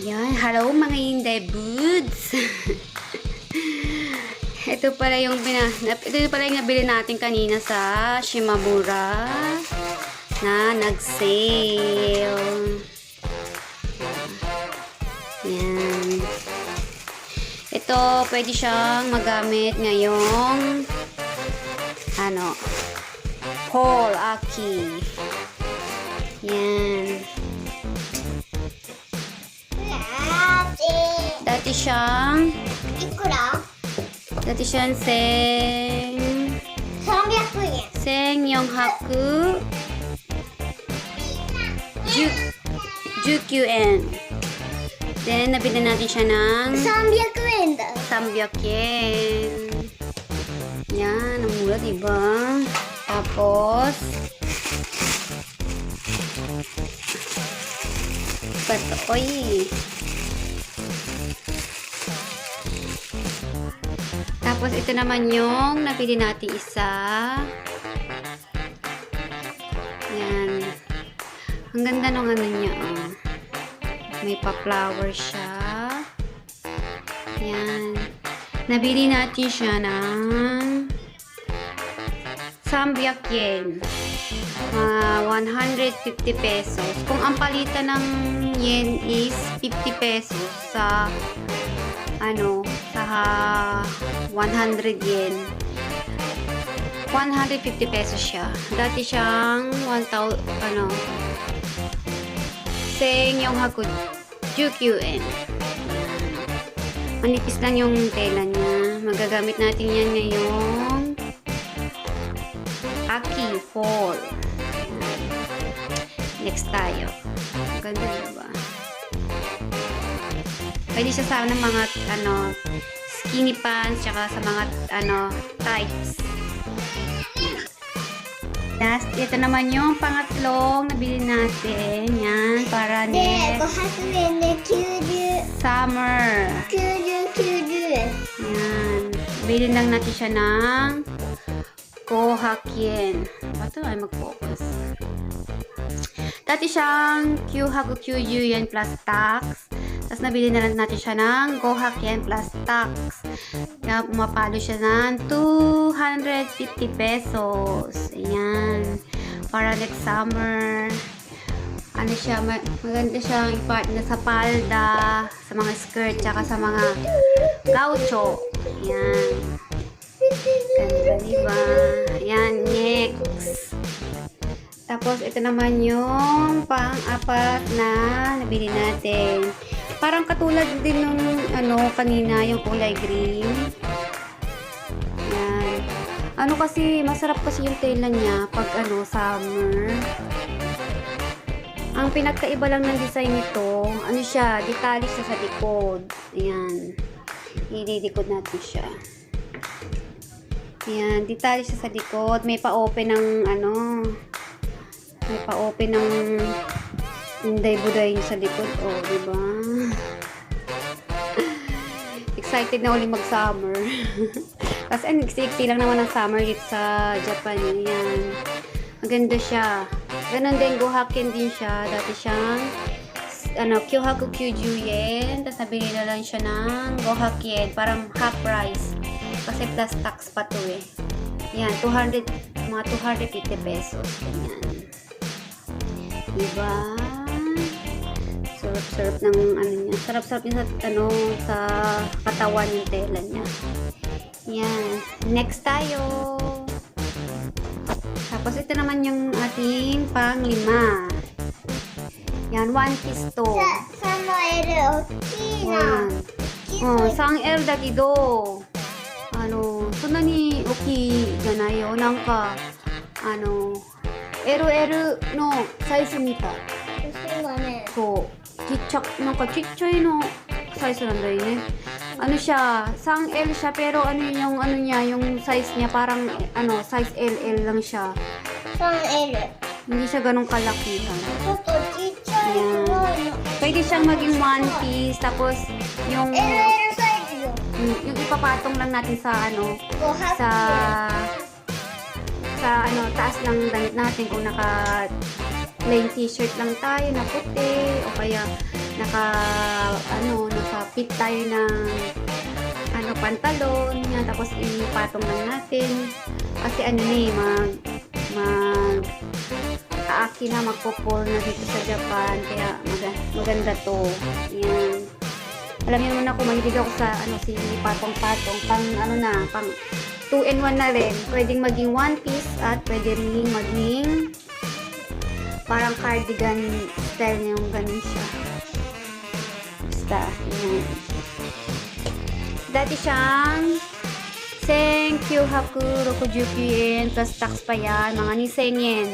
Ayan, hello mga Inday Boods! ito pala yung bina, ito pala yung nabili natin kanina sa Shimamura na nag-sale. Ayan. Ito, pwede siyang magamit ngayong ano, Paul Aki. Yan. Dati siyang... Ikura. Dati siyang seng... Songyaku yen. Seng yonghaku... Ju... Jukyuen. Then, nabili natin siya ng... Songyaku yen daw. Sambyokyen. Yan, ang mura, diba? Tapos... Patoy. Patoy. Tapos, ito naman yung nabili natin isa. Yan. Ang ganda nung ano niya, oh. May pa-flower siya. Yan. Nabili natin siya ng 300 yen. Ah, 150 pesos. Kung ang palitan ng yen is 50 pesos sa ano, sa 100 yen. 150 pesos siya. Dati siyang 1,000, ano, seng yung haku, 19 yen. Manipis lang yung tela niya. Magagamit natin yan ngayong Aki Fall. Next tayo. Ganda diba? Pwede siya sa ng mga ano skinny pants, tsaka sa mga, ano, tights. Last, ito naman yung pangatlong nabili natin. Yan, para ni... Summer. Yan. Bilhin lang natin siya ng Kohakien. Ito ay mag-focus. Dati siyang Kyuhaku Kyuyu yan plus tax. Tapos nabili na lang natin siya ng Gohak plus tax. Kaya pumapalo siya ng 250 pesos. Ayan. Para next summer. Ano siya, ma- maganda siyang i-partner sa palda, sa mga skirt, tsaka sa mga gaucho. Ayan. Ganda, diba? Ayan, next. Tapos, ito naman yung pang-apat na nabili natin. Parang katulad din nung ano, kanina, yung kulay green. Ayan. Ano kasi, masarap kasi yung tela niya pag ano, summer. Ang pinagkaiba lang ng design nito, ano siya, detalye siya sa likod. Ayan. Ididikod natin siya. Ayan, detalye siya sa likod. May pa-open ng ano, may pa-open ng inday-buday sa likod. O, oh, diba? Excited na ulit mag-summer. Kasi ang iksi lang naman ng summer dito sa Japan. Ayan. Maganda siya. Ganon din, Gohaken din siya. Dati siyang ano, Kyohaku Kyuju yen. Tapos nabili na lang siya ng Gohakien. Parang half price. Kasi plus tax pa to eh. Yan, 200, mga 250 pesos. Ganyan. Diba? sarap-sarap ng ano niya. Sarap-sarap niya sa, ano, sa katawan yung tela niya. Yan. Next tayo. Tapos ito naman yung ating pang lima. Yan, one piece to. Sa, sa One. Oh, sang el dagido. Ano, suna ni Oki ganayo nang ka ano, eru eru no saizu nita. So, Chichok, no, kachichoy, no. Size lang daw yun eh. Ano siya, sang L siya, pero ano yung, ano niya, yung size niya, parang, ano, size LL lang siya. Sang L. Hindi siya ganun kalaki. Ha? Ito, chichoy, yeah. Pwede siyang maging one piece, tapos, yung... Mm, yung ipapatong lang natin sa, ano, sa... Sa, ano, taas ng damit natin kung naka plain t-shirt lang tayo na puti o kaya naka, ano, naka-fit tayo ng, ano, pantalon, yan, tapos ipatong lang natin. Kasi ano na eh, mag, mag, aaki na magpo-pull na dito sa Japan, kaya maga- maganda to. Yan. Alam niyo naman ako, mahilig ako sa, ano, si patong-patong, pang, ano na, pang, 2 in 1 na rin. Pwedeng maging one piece at pwede rin maging parang cardigan style yung ganun siya. Basta, yan. Dati siyang Senkyu Haku Rokujuku yen plus tax pa yan. Mga ni yen.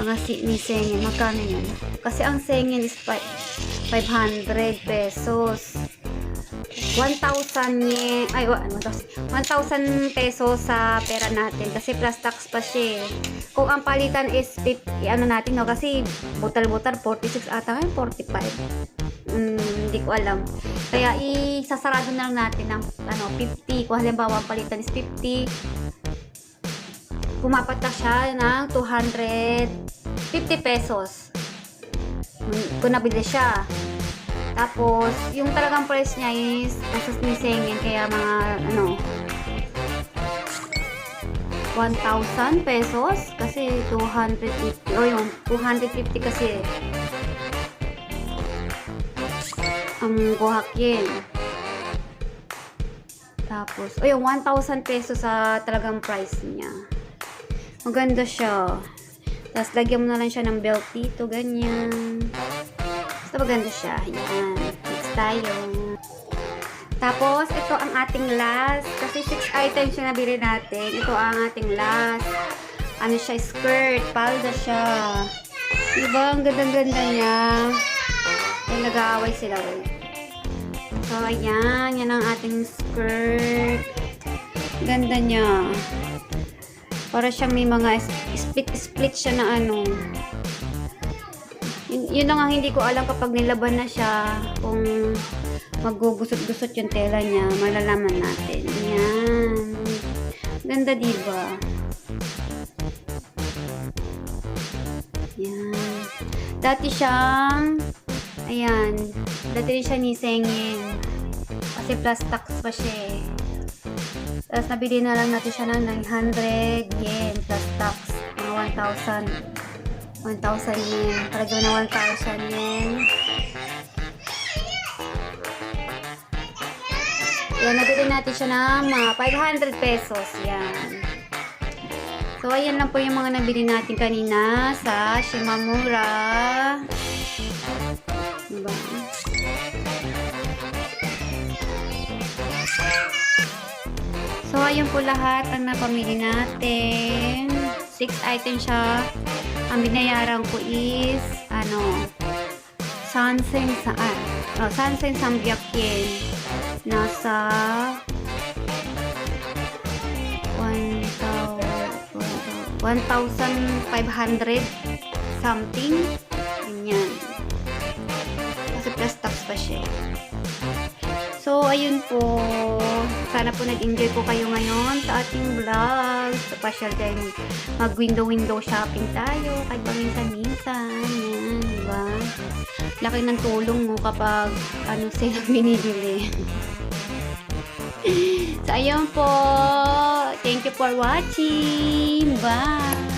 Mga si ni yen. Magkano yun? Kasi ang yen is fi- 500 pesos. 1,000 yen, ay, wa- ano, 1,000 pesos sa pera natin kasi plus tax pa siya eh. Kung ang palitan is 50, ano natin, no, kasi butal-butal 46 ata ngayon, 45. Mm, hindi ko alam. Kaya isasarado na lang natin ng ano, 50. Kung halimbawa ang palitan is 50, pumapat na siya ng 250 pesos. Mm, Kung nabili siya. Tapos, yung talagang price niya is nasa snisingin, kaya mga, ano, 1,000 pesos kasi 250 o yung 250 kasi ang guhak yen tapos o yung 1,000 pesos sa talagang price niya. Maganda siya. Tapos lagyan mo na lang siya ng belt dito ganyan basta maganda siya yan next tayo tapos, ito ang ating last. Kasi 6 items yung nabili natin. Ito ang ating last. Ano siya? Skirt. Palda siya. Diba? Ang ganda-ganda niya. Ay, nag-aaway sila. Wait. So, ayan. Yan ang ating skirt. Ganda niya. Para siyang may mga split-split siya na ano. Yun, lang ang hindi ko alam kapag nilaban na siya. Kung magugusot-gusot yung tela niya, malalaman natin. Yan. Ganda, diba? Yan. Dati siyang, ayan, dati siya nisengin. Kasi plus tax pa siya eh. Tapos nabili na lang natin siya ng 900 yen plus tax. Mga 1,000. 1,000 yen. Palagyan na 1,000 yen. Yan, nabili natin siya ng mga 500 pesos. Yan. So, ayan lang po yung mga nabili natin kanina sa Shimamura. Diba? So, ayun po lahat ang napamili natin. Six items siya. Ang binayaran ko is, ano, Sansen saan? Oh, Sansen Samgyak yen. Nasa 1,500 something. Ganyan. Kasi plus tax pa siya. So, ayun po. Sana po nag-enjoy po kayo ngayon sa ating vlog. Sa pasyal din mag-window-window shopping tayo. Kahit paminsan-minsan. Yan, diba? Laki ng tulong mo kapag ano sila binibili. so, ayun po. Thank you for watching. Bye!